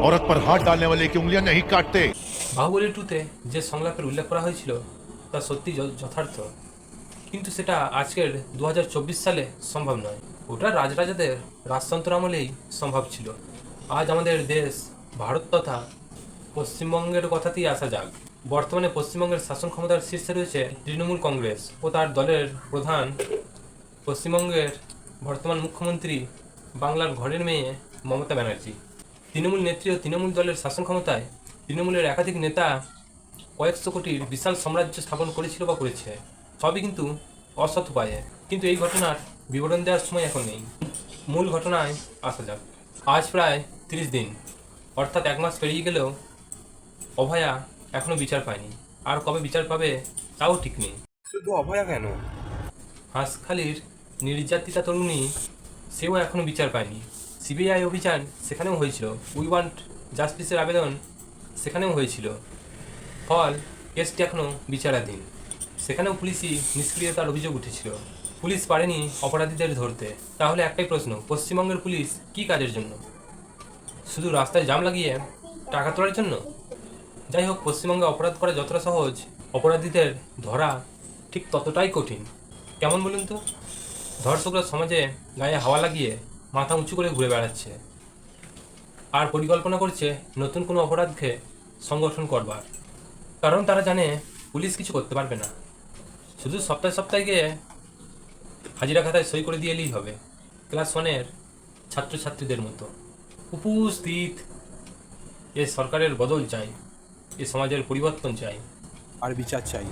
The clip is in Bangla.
औरत पर हाथ डालने वाले की उंगलियां नहीं काटते বাহুবলী টুতে যে সংলাপের উল্লেখ করা হয়েছিল তা সত্যি য- যথার্থ কিন্তু সেটা আজকের দু সালে সম্ভব নয় ওটা রাজরাজাদের রাজতন্ত্র আমলেই সম্ভব ছিল আজ আমাদের দেশ ভারত তথা পশ্চিমবঙ্গের কথাতেই আসা যাক বর্তমানে পশ্চিমবঙ্গের শাসন ক্ষমতার শীর্ষে রয়েছে তৃণমূল কংগ্রেস ও তার দলের প্রধান পশ্চিমবঙ্গের বর্তমান মুখ্যমন্ত্রী বাংলার ঘরের মেয়ে মমতা ব্যানার্জি তৃণমূল নেত্রী ও তৃণমূল দলের শাসন ক্ষমতায় তৃণমূলের একাধিক নেতা কয়েকশো কোটির বিশাল সাম্রাজ্য স্থাপন করেছিল বা করেছে। সবই কিন্তু অসৎ উপায়ে। কিন্তু এই ঘটনার বিবরণ দেওয়ার সময় এখন নেই। মূল ঘটনায় আসা যাক। আজ প্রায় তিরিশ দিন। অর্থাৎ এক মাস পেরিয়ে গেলেও অভয়া এখনও বিচার পায়নি। আর কবে বিচার পাবে তাও ঠিক নেই। শুধু অভয়া কেন? হাঁসখালির নির্যাতিতা তরুণী সেও এখনও বিচার পায়নি। সিবিআই অভিযান সেখানেও হয়েছিল। উই ওয়ান্ট জাস্টিসের আবেদন সেখানেও হয়েছিল। ফল, কেসটি এখনও বিচারাধীন। সেখানেও পুলিশই নিষ্ক্রিয়তার অভিযোগ উঠেছিল। পুলিশ পারেনি অপরাধীদের ধরতে। তাহলে একটাই প্রশ্ন, পশ্চিমবঙ্গের পুলিশ কী কাজের জন্য? শুধু রাস্তায় জাম লাগিয়ে টাকা তোলার জন্য? যাই হোক, পশ্চিমবঙ্গে অপরাধ করা যতটা সহজ, অপরাধীদের ধরা ঠিক ততটাই কঠিন। কেমন বলুন তো? ধর্ষকরা সমাজে গায়ে হাওয়া লাগিয়ে মাথা উঁচু করে ঘুরে বেড়াচ্ছে। আর পরিকল্পনা করছে নতুন কোনো অপরাধকে সংগঠন করবার। কারণ তারা জানে পুলিশ কিছু করতে পারবে না। শুধু সপ্তাহে সপ্তাহে গিয়ে হাজিরা খাতায় সই করে দিয়ে এলেই হবে, ক্লাস ওয়ানের ছাত্রছাত্রীদের মতো। উপস্থিত। এ সরকারের বদল চাই, এ সমাজের পরিবর্তন চাই। আর বিচার চাই।